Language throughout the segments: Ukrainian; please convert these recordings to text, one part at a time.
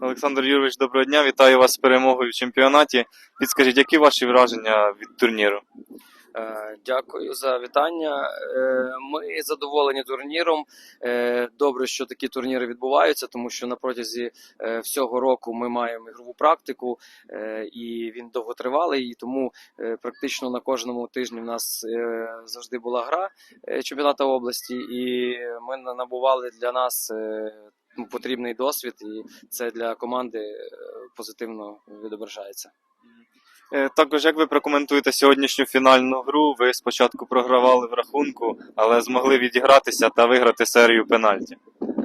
Олександр Юрійович, доброго дня. Вітаю вас з перемогою в чемпіонаті. Підскажіть, які ваші враження від турніру? Е, Дякую за вітання. Е, Ми задоволені турніром. Е, Добре, що такі турніри відбуваються, тому що на протязі всього року ми маємо ігрову практику, і він довготривалий. І тому практично на кожному тижні в нас завжди була гра чемпіонату області, і ми набували для нас. Ну, Потрібний досвід, і це для команди е, позитивно відображається. Е, Також як ви прокоментуєте сьогоднішню фінальну гру? Ви спочатку програвали в рахунку, але змогли відігратися та виграти серію пенальті.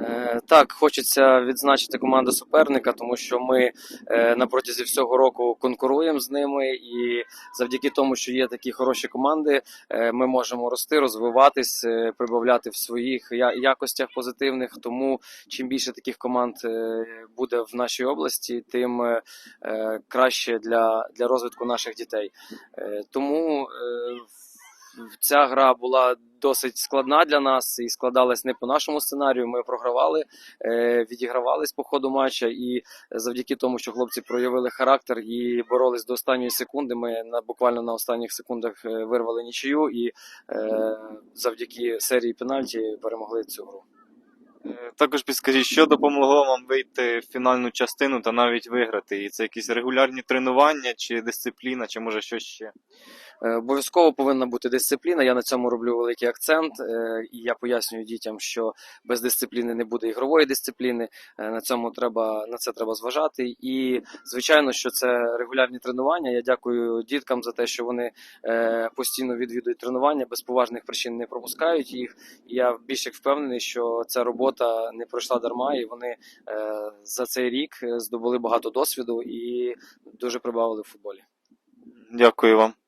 Е, Так, хочеться відзначити команду суперника, тому що ми е, на протязі всього року конкуруємо з ними, і завдяки тому, що є такі хороші команди, е, ми можемо рости, розвиватись, прибавляти в своїх якостях позитивних. Тому чим більше таких команд буде в нашій області, тим краще для, для розвитку наших дітей. Тому ця гра була досить складна для нас і складалась не по нашому сценарію. Ми програвали, е, відігравались по ходу матча, і завдяки тому, що хлопці проявили характер і боролись до останньої секунди. Ми на буквально на останніх секундах е, вирвали нічию і е, завдяки серії пенальті перемогли цю гру. Також підскажіть, що допомогло вам вийти в фінальну частину та навіть виграти? І це якісь регулярні тренування, чи дисципліна, чи може щось ще? Е, Обов'язково повинна бути дисципліна. Я на цьому роблю великий акцент, е, і я пояснюю дітям, що без дисципліни не буде ігрової дисципліни. Е, На цьому треба на це треба зважати. І звичайно, що це регулярні тренування. Я дякую діткам за те, що вони постійно відвідують тренування, без поважних причин не пропускають їх. Я більш як впевнений, що ця робота не пройшла дарма, і вони за цей рік здобули багато досвіду і дуже прибавили в футболі. Дякую вам.